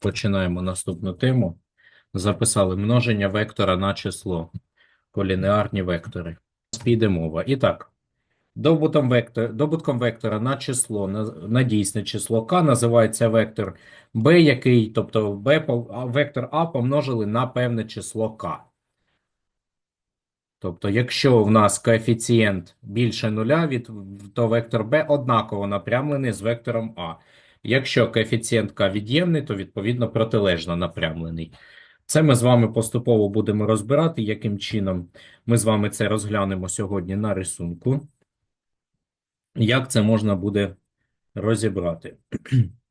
Починаємо наступну тему. Записали множення вектора на число. Колінеарні вектори. Піде мова. І так, добутком вектора, добутком вектора на число, на, на дійсне число k називається вектор b, який, тобто b, по- а, помножили на певне число k. Тобто, якщо в нас коефіцієнт більше нуля, від, то вектор b однаково напрямлений з вектором a. Якщо коефіцієнт k від'ємний, то відповідно протилежно напрямлений. Це ми з вами поступово будемо розбирати, яким чином ми з вами це розглянемо сьогодні на рисунку. Як це можна буде розібрати?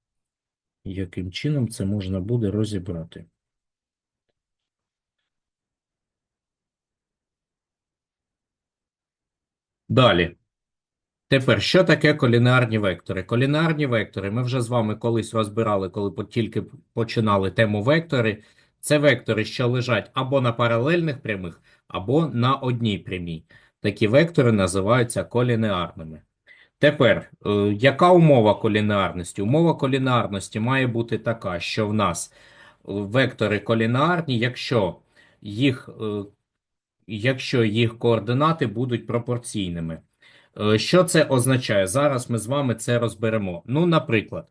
Яким чином це можна буде розібрати? Далі. Тепер, що таке колінарні вектори? Колінарні вектори ми вже з вами колись розбирали, коли тільки починали тему вектори. Це вектори, що лежать або на паралельних прямих, або на одній прямій. Такі вектори називаються колінеарними. Тепер, е, яка умова колінеарності? Умова колінеарності має бути така, що в нас е, вектори колінеарні, якщо їх, е, якщо їх координати будуть пропорційними. Е, Що це означає? Зараз ми з вами це розберемо. Ну, наприклад,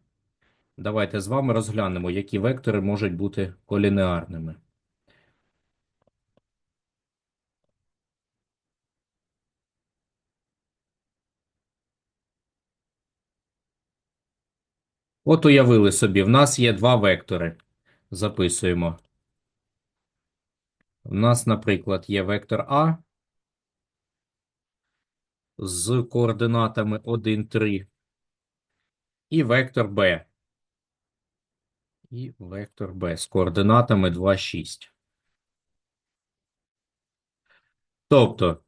давайте з вами розглянемо, які вектори можуть бути колінеарними. От уявили собі, в нас є два вектори. Записуємо. У нас, наприклад, є вектор А з координатами 1, 3 і вектор Б. І вектор Б з координатами 2, 6. Тобто,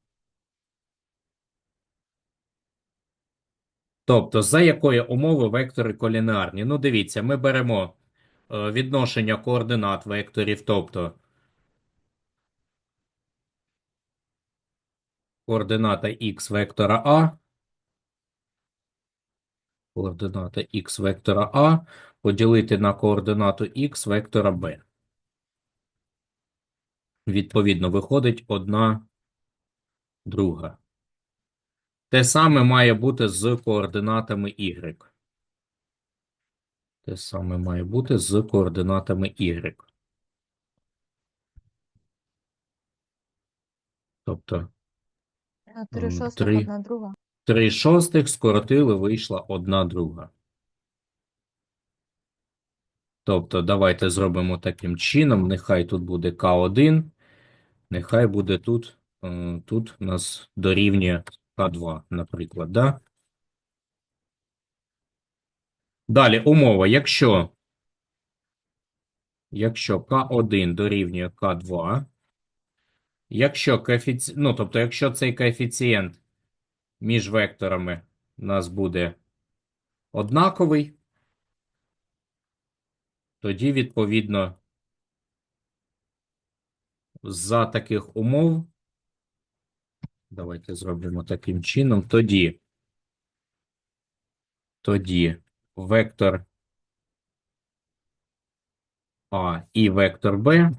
тобто, за якої умови вектори колінеарні? Ну, дивіться, ми беремо е, відношення координат векторів, тобто координата х вектора А, координата х вектора А поділити на координату х вектора Б. Відповідно, виходить одна друга. Те саме має бути з координатами y. Те саме має бути з координатами y. Тобто Три шостих, три. одна друга. 3 шостих скоротили, вийшла одна друга. Тобто, давайте зробимо таким чином. Нехай тут буде К1, нехай буде тут, е, тут у нас дорівнює К2, наприклад, да? Далі, умова, якщо, якщо К1 дорівнює К2, якщо коефіці... ну, тобто, якщо цей коефіцієнт між векторами у нас буде однаковий, тоді, відповідно, за таких умов, давайте зробимо таким чином, тоді, тоді вектор А і вектор Б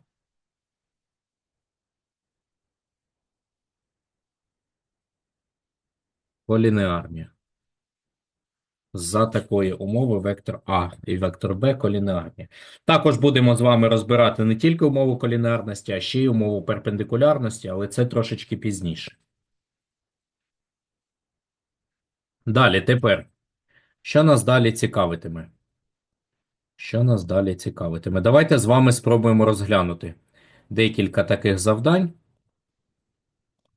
колінеарні. За такої умови вектор А і вектор Б колінеарні. Також будемо з вами розбирати не тільки умову колінеарності, а ще й умову перпендикулярності, але це трошечки пізніше. Далі, тепер, що нас далі цікавитиме? Що нас далі цікавитиме? Давайте з вами спробуємо розглянути декілька таких завдань,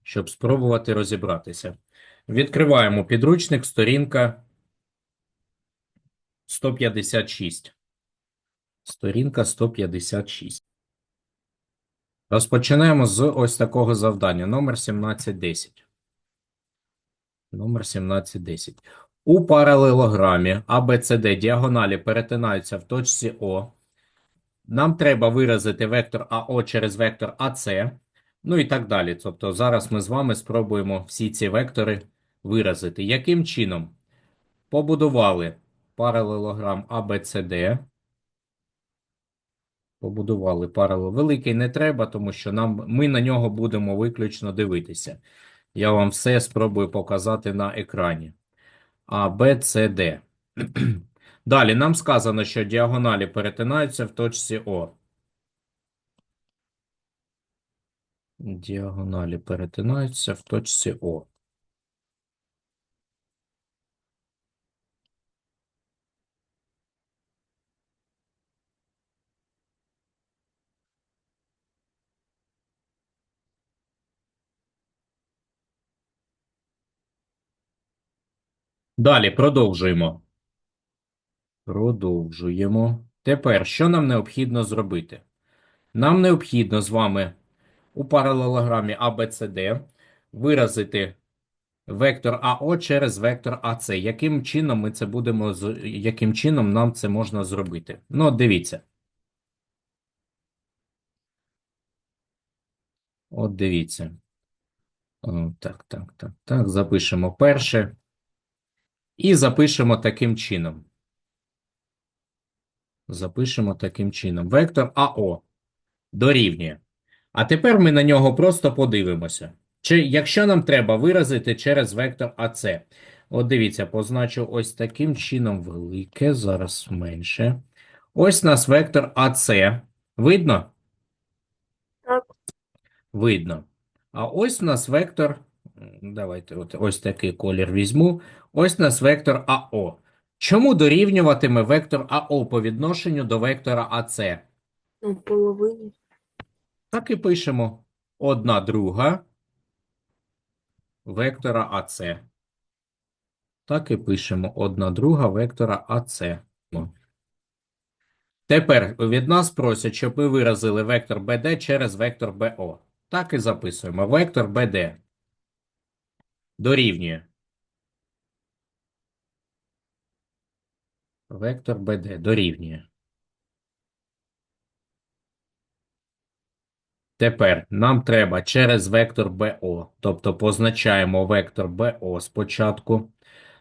щоб спробувати розібратися. Відкриваємо підручник, сторінка 156. Сторінка 156. Розпочинаємо з ось такого завдання. Номер 1710. Номер 1710. У паралелограмі ABCD діагоналі перетинаються в точці О. Нам треба виразити вектор АО через вектор АС. Ну і так далі. Тобто зараз ми з вами спробуємо всі ці вектори виразити. Яким чином? Побудували паралелограм ABCD. Побудували паралел. Великий не треба, тому що нам, ми на нього будемо виключно дивитися. Я вам все спробую показати на екрані. А, Б, С, Д. Далі нам сказано, що діагоналі перетинаються в точці О. Діагоналі перетинаються в точці О. Далі продовжуємо. Продовжуємо. Тепер, що нам необхідно зробити? Нам необхідно з вами у паралелограмі ABCD виразити вектор АО через вектор АС. Яким чином ми це будемо, яким чином нам це можна зробити? Ну, дивіться. От дивіться. О, так, так, так, так. Запишемо перше. І запишемо таким чином. Запишемо таким чином. Вектор АО дорівнює. А тепер ми на нього просто подивимося. Чи якщо нам треба виразити через вектор АС. От дивіться, позначу ось таким чином велике, зараз менше. Ось у нас вектор АС. Видно? Так. Видно. А ось у нас вектор. Давайте от ось такий колір візьму. Ось у нас вектор АО. Чому дорівнюватиме вектор АО по відношенню до вектора АС? Ну, половині. Так і пишемо. Одна друга вектора АС. Так і пишемо. Одна друга вектора АС. Тепер від нас просять, щоб ми виразили вектор BD через вектор BO. Так і записуємо. Вектор BD дорівнює. Вектор BD дорівнює. Тепер нам треба через вектор BO, тобто позначаємо вектор BO спочатку.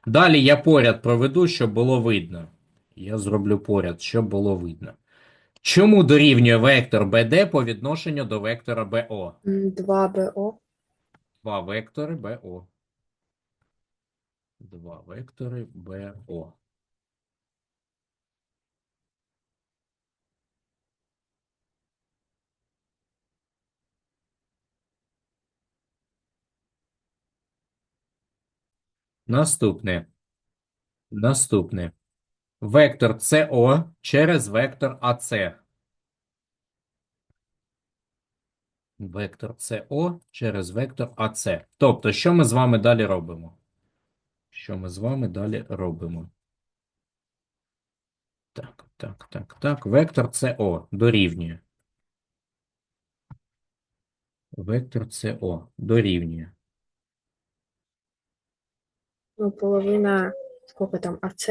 Далі я поряд проведу, щоб було видно. Я зроблю поряд, щоб було видно. Чому дорівнює вектор BD по відношенню до вектора BO? 2 БО. Два вектори BO. Два вектори BO. Наступне. Наступне. Вектор СО через вектор АС. Вектор СО через вектор АС. Тобто, що ми з вами далі робимо? Що ми з вами далі робимо? Так, так, так, так. Вектор СО дорівнює. Вектор СО дорівнює. Ну, половина. Сколько там? АЦ?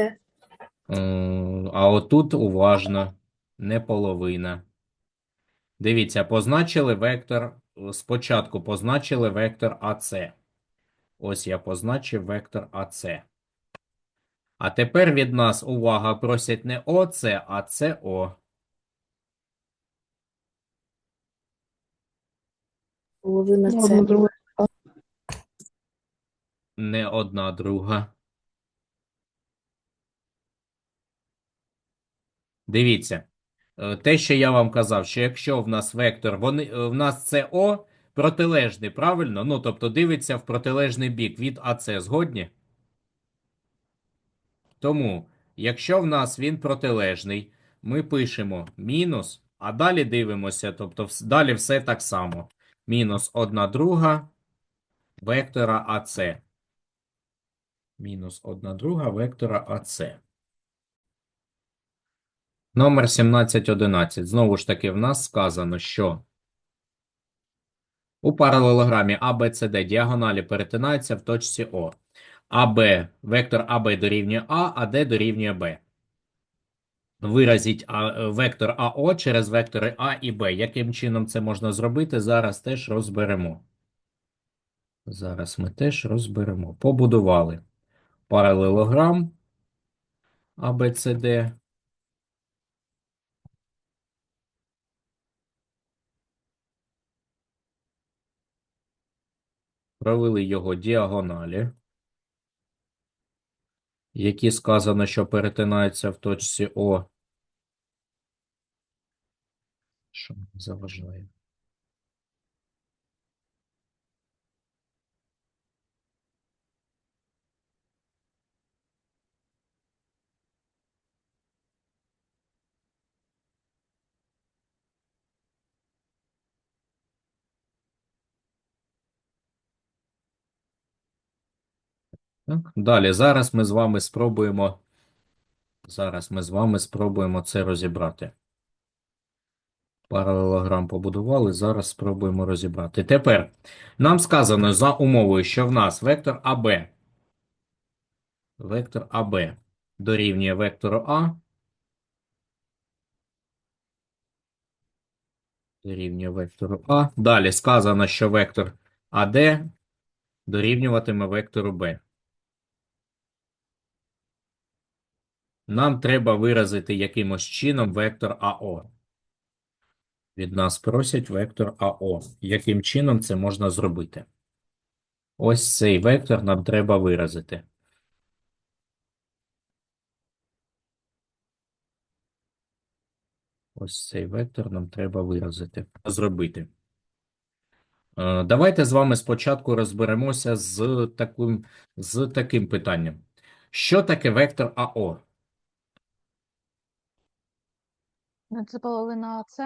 М, А отут уважно, не половина. Дивіться, позначили вектор, спочатку позначили вектор АС. Ось я позначив вектор АС. А тепер від нас, увага, просять не ОЦ, а СО. Половина Ну, друга. Не одна друга. Дивіться, е, те, що я вам казав, що якщо в нас вектор, вони, е, в нас це О протилежний, правильно? Ну, тобто дивиться в протилежний бік від АЦ, згодні? Тому, якщо в нас він протилежний, ми пишемо мінус, а далі дивимося, тобто далі все так само. Мінус 1 друга вектора АЦ. Мінус 1 друга вектора АЦ. Номер 1711. Знову ж таки, в нас сказано, що у паралелограмі ABCD діагоналі перетинаються в точці О. АБ, вектор АБ дорівнює А, а Д дорівнює Б. Виразіть а, вектор АО через вектори А і Б. Яким чином це можна зробити, зараз теж розберемо. Зараз ми теж розберемо. Побудували паралелограм ABCD. Провели його діагоналі, які сказано, що перетинаються в точці О. Що заважає? Так. Далі, зараз ми з вами спробуємо. Зараз ми з вами спробуємо це розібрати. Паралелограм побудували, зараз спробуємо розібрати. Тепер нам сказано за умовою, що в нас вектор АБ. Вектор АБ дорівнює вектору А. Дорівнює вектору А. Далі сказано, що вектор АД дорівнюватиме вектору Б. Нам треба виразити якимось чином вектор АО. Від нас просять вектор АО. Яким чином це можна зробити? Ось цей вектор нам треба виразити. Ось цей вектор нам треба виразити. Зробити. Е, Давайте з вами спочатку розберемося з таким, з таким питанням. Що таке вектор АО? Ну, Це половина АЦ.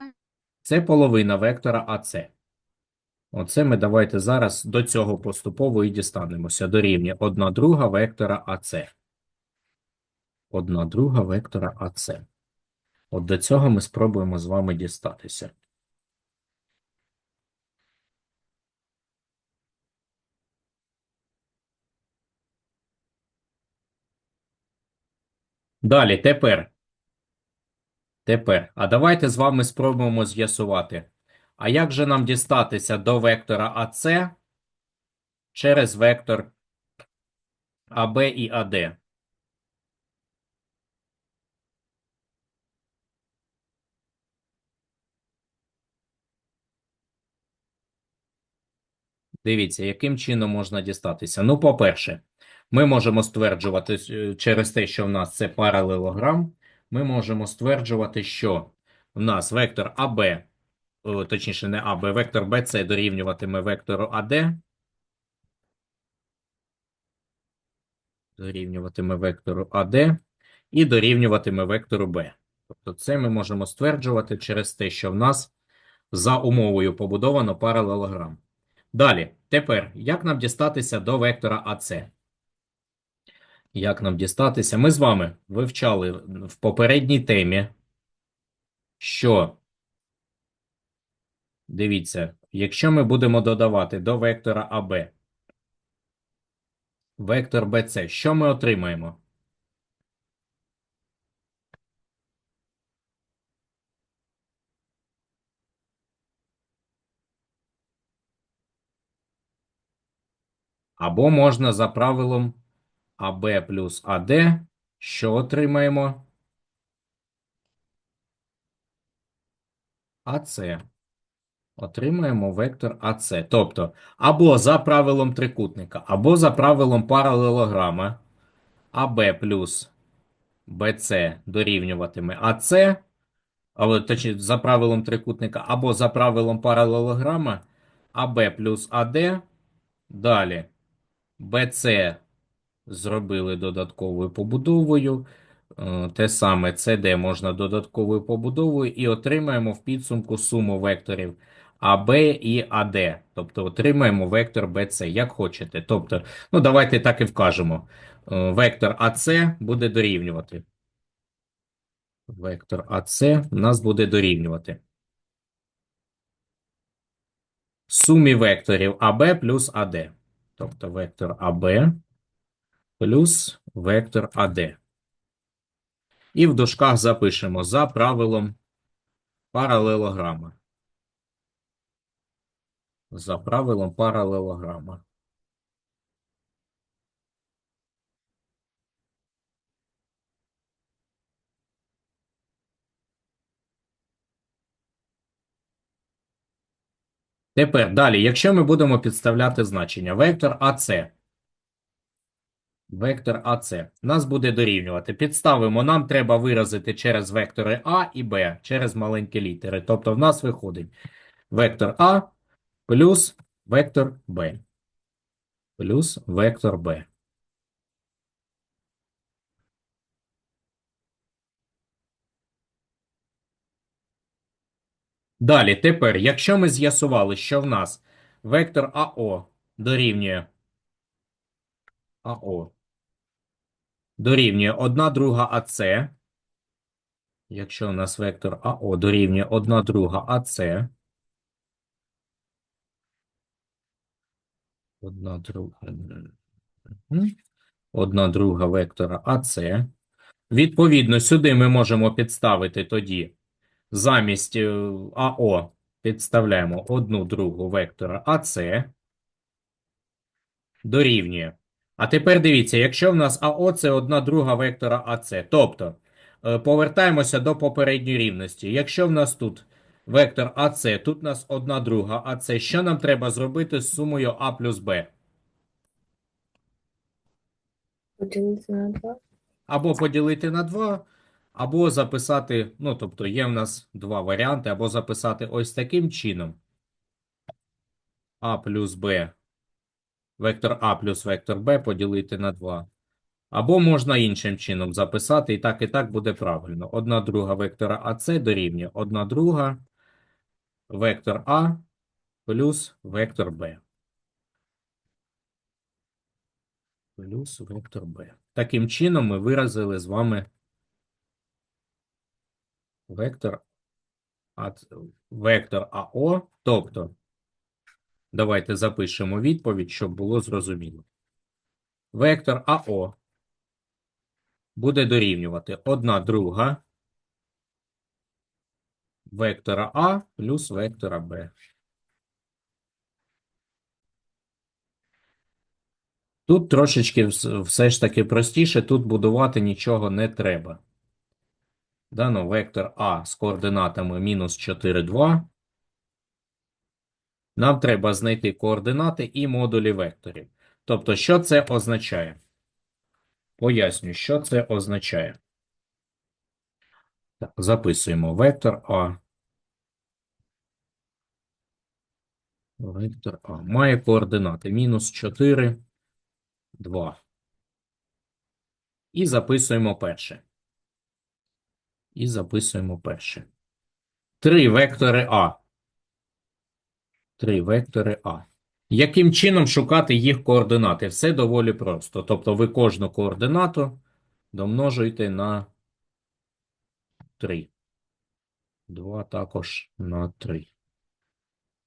Це половина вектора АЦ. Оце ми давайте зараз до цього поступово і дістанемося. Дорівнює 1 друга вектора АЦ. 1 друга вектора АЦ. От до цього ми спробуємо з вами дістатися. Далі, тепер. Тепер. А давайте з вами спробуємо з'ясувати. А як же нам дістатися до вектора АЦ через вектор АБ і АД? Дивіться, яким чином можна дістатися. Ну, по-перше, ми можемо стверджувати е, через те, що в нас це паралелограм, ми можемо стверджувати, що в нас вектор АБ, точніше, не АБ, вектор БЦ дорівнюватиме вектору АД, дорівнюватиме вектору АД і дорівнюватиме вектору Б. Тобто це ми можемо стверджувати через те, що в нас за умовою побудовано паралелограм. Далі, тепер, як нам дістатися до вектора АЦ? Як нам дістатися? Ми з вами вивчали в попередній темі, що, дивіться, якщо ми будемо додавати до вектора АБ вектор БЦ, що ми отримаємо? Або можна за правилом АБ плюс АД, що отримаємо? АЦ. Отримаємо вектор АЦ. Тобто, або за правилом трикутника, або за правилом паралелограма АБ плюс БЦ дорівнюватиме АЦ, або точніше, за правилом трикутника, або за правилом паралелограма АБ плюс АД. Далі БЦ зробили додатковою побудовою. Е, Те саме CD можна додатковою побудовою і отримаємо в підсумку суму векторів АБ і АД. Тобто отримаємо вектор BC, як хочете. Тобто, ну давайте так і вкажемо. Е, Вектор АС буде дорівнювати. Вектор АС нас буде дорівнювати. Сумі векторів АБ плюс АД. Тобто вектор АБ плюс вектор АД. І в дужках запишемо за правилом паралелограма. За правилом паралелограма. Тепер далі, якщо ми будемо підставляти значення, вектор АС. Вектор АС нас буде дорівнювати. Підставимо, нам треба виразити через вектори А і Б, через маленькі літери. Тобто в нас виходить вектор А плюс вектор Б. Плюс вектор Б. Далі, тепер, якщо ми з'ясували, що в нас вектор АО дорівнює АО дорівнює 1 друга АС, якщо у нас вектор АО дорівнює 1 друга АС, 1 друга, Мгм. 1 друга вектора АС, відповідно, сюди ми можемо підставити тоді. Замість е, АО підставляємо 1 другу вектора АС дорівнює. А тепер дивіться, якщо в нас АО це 1 друга вектора АС, тобто е, повертаємося до попередньої рівності. Якщо в нас тут вектор АС, тут у нас 1 друга АС, що нам треба зробити з сумою А плюс Б? Поділити на два. Або поділити на 2, або записати, ну, тобто є в нас два варіанти, або записати ось таким чином. А плюс Б, вектор А плюс вектор Б поділити на 2. Або можна іншим чином записати, і так, і так буде правильно. Одна друга вектора АС дорівнює одна друга вектор А плюс вектор Б. Плюс вектор Б. Таким чином ми виразили з вами вектор, вектор АО, тобто, давайте запишемо відповідь, щоб було зрозуміло. Вектор АО буде дорівнювати 1 друга вектора А плюс вектора Б. Тут трошечки все ж таки простіше, тут будувати нічого не треба. Дано вектор А з координатами мінус 4, 2. Нам треба знайти координати і модулі векторів. Тобто, що це означає? Поясню, що це означає. Так, записуємо вектор А. Вектор А. Має координати мінус 4, 2. І записуємо перше. І записуємо перше. Три вектори А. Три вектори А. Яким чином шукати їх координати? Все доволі просто. Тобто ви кожну координату домножуєте на 3. 2 також на 3.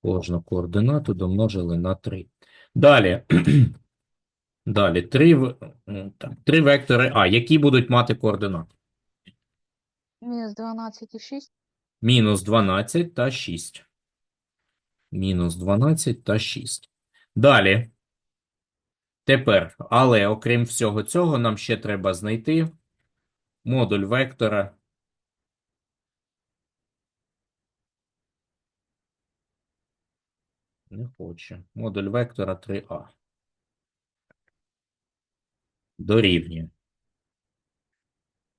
Кожну координату домножили на 3. Далі. Далі. 3, в- м, так, 3 вектори А. Які будуть мати координати? Мінус 12 і 6. Мінус 12 та 6. Мінус 12 та 6. Далі. Тепер, але окрім всього цього, нам ще треба знайти модуль вектора. Не хоче. Модуль вектора 3а. Дорівнює.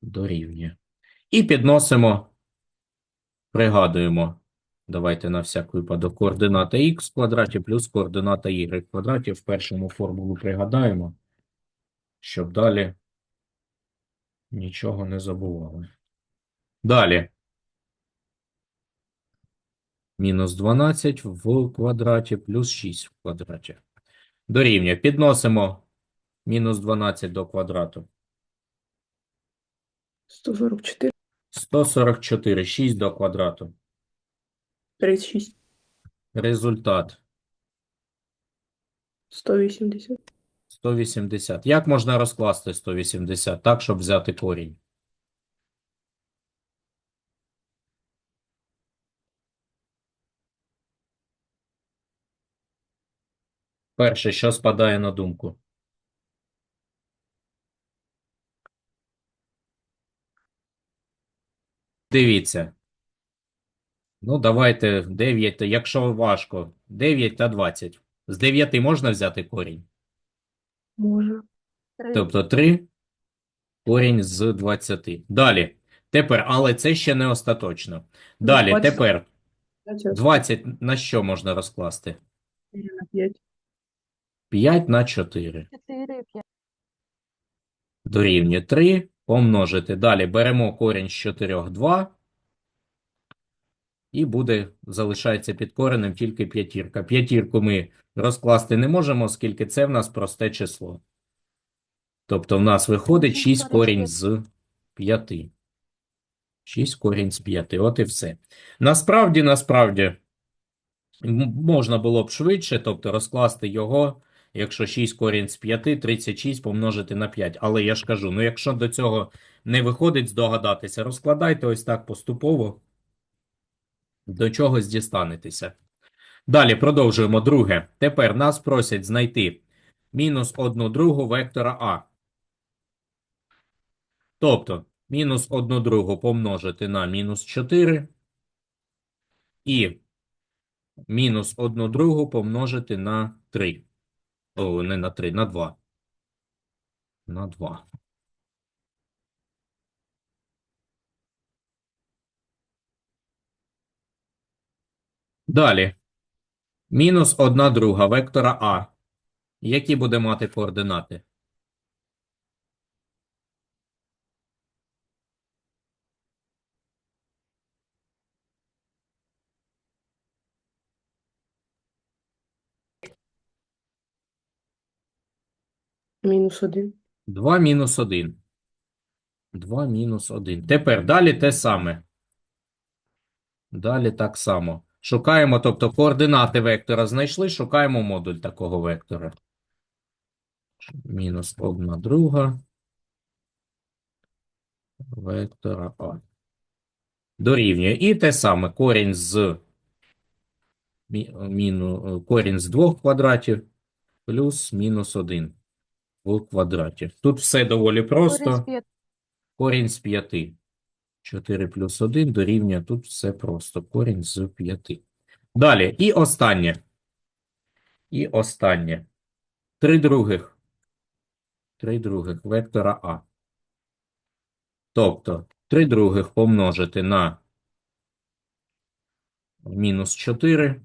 Дорівнює. І підносимо, пригадуємо. Давайте на всяк випадок координата х в квадраті плюс координата y в квадраті. В першому формулу пригадаємо, щоб далі нічого не забували. Далі. Мінус 12 в квадраті плюс 6 в квадраті. Дорівнює. Підносимо мінус 12 до квадрату. 144, 144, 6 до квадрату. 36, Результат 180, 180. Як можна розкласти 180 так, щоб взяти корінь? Перше, що спадає на думку? Дивіться. Ну, давайте 9, якщо важко, 9 та 20. З 9 можна взяти корінь? Може. Три. Тобто 3 корінь з 20. Далі. Тепер, але це ще не остаточно. Далі, 20. тепер 20 20 на що можна розкласти? на 5. 5 на 4. Чотири, п'ять. Дорівнює 3 помножити. Далі беремо корінь з 4 2. І буде, залишається під коренем тільки п'ятірка. П'ятірку ми розкласти не можемо, оскільки це в нас просте число. Тобто в нас виходить 6 корінь з 5. 6 корінь з 5. От і все. Насправді, насправді, можна було б швидше, тобто розкласти його, якщо 6 корінь з 5, 36 помножити на 5. Але я ж кажу, ну якщо до цього не виходить здогадатися, розкладайте ось так поступово, до чогось дістанетеся. Далі продовжуємо друге. Тепер нас просять знайти мінус 1 другу вектора А. Тобто, мінус 1 другу помножити на мінус 4 і мінус 1 другу помножити на 3. О, не на 3, на 2. На 2. Далі. Мінус 1 друга вектора А. Які буде мати координати? Мінус 1. 2 мінус 1. 2 мінус 1. Тепер далі те саме. Далі так само. Шукаємо, тобто координати вектора знайшли, шукаємо модуль такого вектора. Мінус 1 друга вектора А. Дорівнює. І те саме. Корінь з, міну, корінь з двох квадратів плюс мінус 1 в квадраті. Тут все доволі просто. Корінь з п'яти. Корінь з 5. 4 плюс 1 дорівнює, тут все просто. Корінь з 5. Далі. І останнє. І останнє. 3 других. 3 других вектора А. Тобто, 3 других помножити на мінус 4.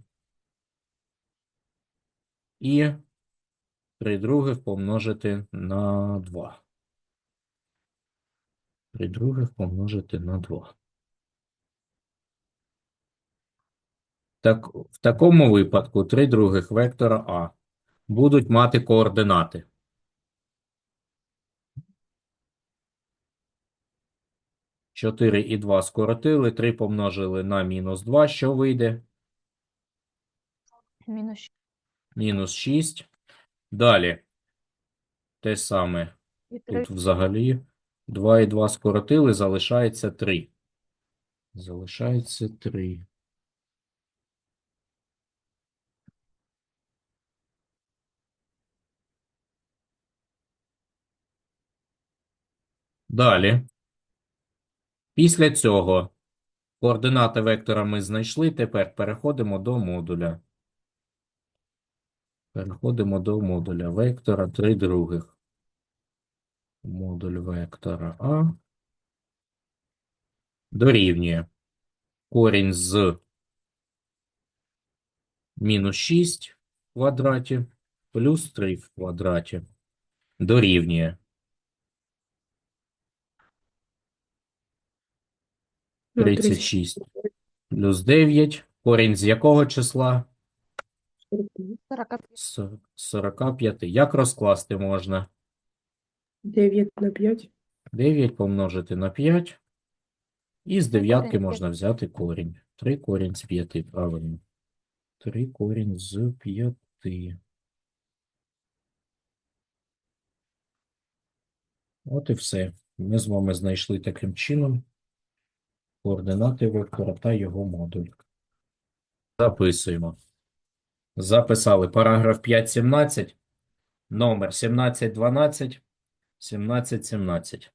І 3 других помножити на 2. 3 других помножити на 2. Так, в такому випадку 3 других вектора А будуть мати координати. Чотири і 2 скоротили, 3 помножили на мінус 2, що вийде? Мінус шість. Мінус 6. Далі. Те саме. Три. Тут взагалі 2 і 2 скоротили, залишається 3. Залишається 3. Далі. Після цього координати вектора ми знайшли. Тепер переходимо до модуля. Переходимо до модуля вектора 3 других. Модуль вектора А дорівнює корінь з мінус 6 в квадраті плюс 3 в квадраті дорівнює Ну, 36 плюс 9. Корінь з якого числа? 45. С- 45. Як розкласти можна? 9 на 5. 9 помножити на 5. І з дев'ятки можна взяти корінь. 3 корінь з 5, правильно. 3 корінь з 5. От і все. Ми з вами знайшли таким чином координати вектора та його модуль. Записуємо. Записали параграф 5.17, номер 1712, 1717.